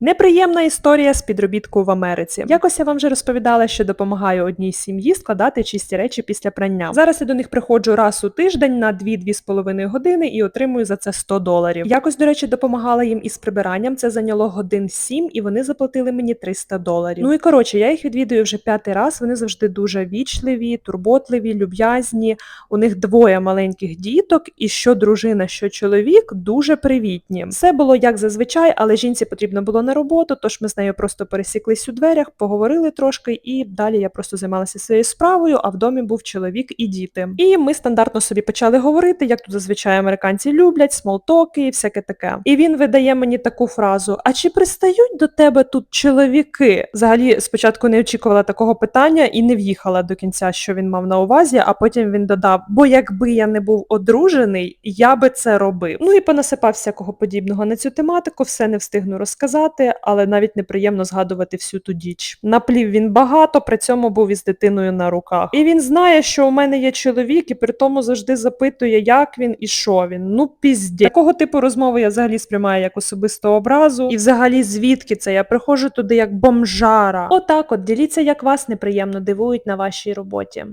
Неприємна історія з підробітку в Америці. Якось я вам вже розповідала, що допомагаю одній сім'ї складати чисті речі після прання. Зараз я до них приходжу раз у тиждень на 2-2,5 години і отримую за це 100 доларів. Якось, до речі, допомагала їм із прибиранням. Це зайняло годин 7, і вони заплатили мені 300 доларів. Ну і коротше, я їх відвідую вже п'ятий раз. Вони завжди дуже вічливі, турботливі, люб'язні. У них двоє маленьких діток, і що дружина, що чоловік дуже привітні. Все було як зазвичай, але жінці потрібно було на роботу, тож ми з нею просто пересіклись у дверях, поговорили трошки, і далі я просто займалася своєю справою, а в домі був чоловік і діти. І ми стандартно собі почали говорити, як тут зазвичай американці люблять, смолтоки і всяке таке. І він видає мені таку фразу: А чи пристають до тебе тут чоловіки? Взагалі, спочатку не очікувала такого питання і не в'їхала до кінця, що він мав на увазі, а потім він додав: бо якби я не був одружений, я би це робив. Ну і понасипав всякого подібного на цю тематику, все не встигну розказати, але навіть неприємно згадувати всю ту діч. Наплів він багато, при цьому був із дитиною на руках. І він знає, що у мене є чоловік, і при тому завжди запитує, як він і що він. Ну пізді. Такого типу розмови я взагалі сприймаю як особисту образу. І взагалі звідки це? Я приходжу туди як бомжара. Отак, от діліться, як вас неприємно дивують на вашій роботі.